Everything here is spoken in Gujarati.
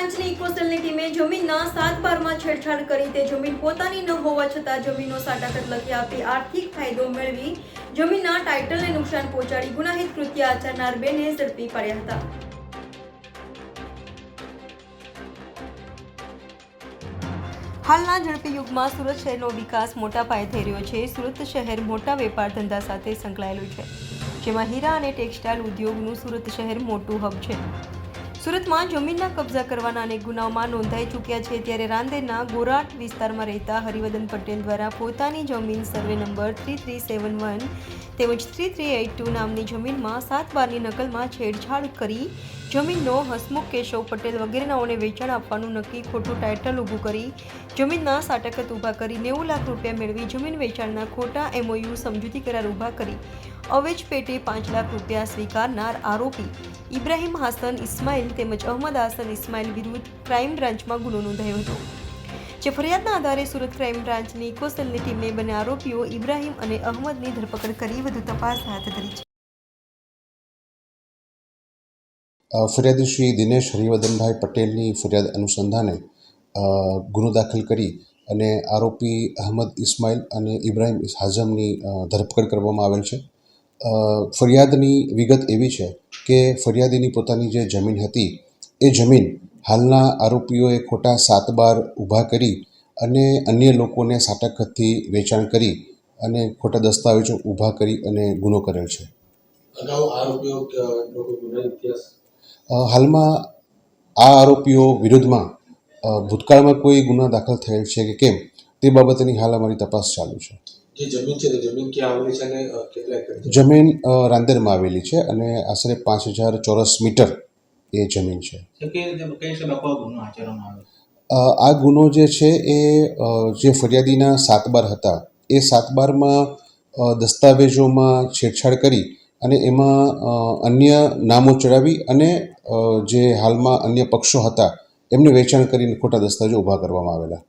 બ્રાન્ચની ઇકોસેલની ટીમે જમીનના સાત બારમાં છેડછાડ કરી તે જમીન પોતાની ન હોવા છતાં જમીનનો સાટાકટ લખી આપી આર્થિક ફાયદો મેળવી જમીનના ટાઇટલને નુકસાન પહોંચાડી ગુનાહિત કૃત્ય આચરનાર બેને ઝડપી પાડ્યા હતા. હાલના ઝડપી યુગમાં સુરત શહેરનો વિકાસ મોટા પાયે થઈ રહ્યો છે. સુરત શહેર મોટા વેપાર ધંધા સાથે સંકળાયેલું છે, જેમાં હીરા અને ટેક્સટાઇલ ઉદ્યોગનું સુરત શહેર મોટું હબ છે. સુરતમાં જમીનના કબજા કરવાના અનેક ગુનાઓમાં નોંધાઈ ચૂક્યા છે. ત્યારે રાંદેરના ગોરાટ વિસ્તારમાં રહેતા હરિવદન પટેલ દ્વારા પોતાની જમીન survey number three three seven one તેમજ થ્રી થ્રી એઇટ ટુ નામની જમીનમાં સાત બારની નકલમાં છેડછાડ કરી જમીનનો હસમુખ કેશવ પટેલ વગેરે નાઓને વેચાણ આપવાનું નક્કી ખોટું ટાઇટલ ઊભું કરી જમીનના સાટકત ઊભા કરી નેવું લાખ રૂપિયા મેળવી જમીન વેચાણના ખોટા એમઓયુ સમજૂતી કરાર ઊભા કરી અવેજ પેટે પાંચ લાખ રૂપિયા સ્વીકારનાર આરોપી. ઇબ્રાહીમ હાસન ઇસ્માઇલ તેમજ અહમદ હાસન ઇસ્માઇલ વિરુદ્ધ ક્રાઇમ બ્રાન્ચમાં ગુનો નોંધાયો હતો. જે ફરિયાદના આધારે સુરત ક્રાઇમ બ્રાન્ચની ઇકોસેલની ટીમે બંને આરોપીઓ ઇબ્રાહીમ અને અહમદની ધરપકડ કરી વધુ તપાસ હાથ ધરી છે. ફરિયાદી શ્રી દિનેશ હરિવર્ધનભાઈ પટેલની ફરિયાદ અનુસંધાને ગુનો દાખલ કરી અને આરોપી અહમદ ઇસ્માઇલ અને ઇબ્રાહિમ હાઝમની ધરપકડ કરવામાં આવેલ છે. ફરિયાદની વિગત એવી છે કે ફરિયાદીની પોતાની જે જમીન હતી એ જમીન હાલના આરોપીઓએ ખોટા સાત બાર ઊભા કરી અને અન્ય લોકોને સાટકથી વેચાણ કરી અને ખોટા દસ્તાવેજો ઊભા કરી અને ગુનો કરેલ છે. હાલમાં આ આરોપીઓ વિરુદ્ધમાં ભૂતકાળમાં કોઈ ગુના દાખલ થયેલ છે કે કેમ તે બાબતની હાલ અમારી તપાસ ચાલુ છે. જે જમીન છે તે જમીન ક્યાં આવેલી છે અને કેટલા એકર જમીન રાંદેરમાં આવેલી છે અને આશરે પાંચ હજાર ચોરસ મીટર એ જમીન છે. આ ગુનો જે છે એ જે ફરિયાદીના સાત બાર હતા એ સાત બારમાં દસ્તાવેજોમાં છેડછાડ કરી અને એમાં અન્ય નામો ચડાવી અને જે હાલમાં અન્ય પક્ષો હતા એમને વેચાણ કરીને ખોટા દસ્તાવેજો ઊભા કરવામાં આવેલા.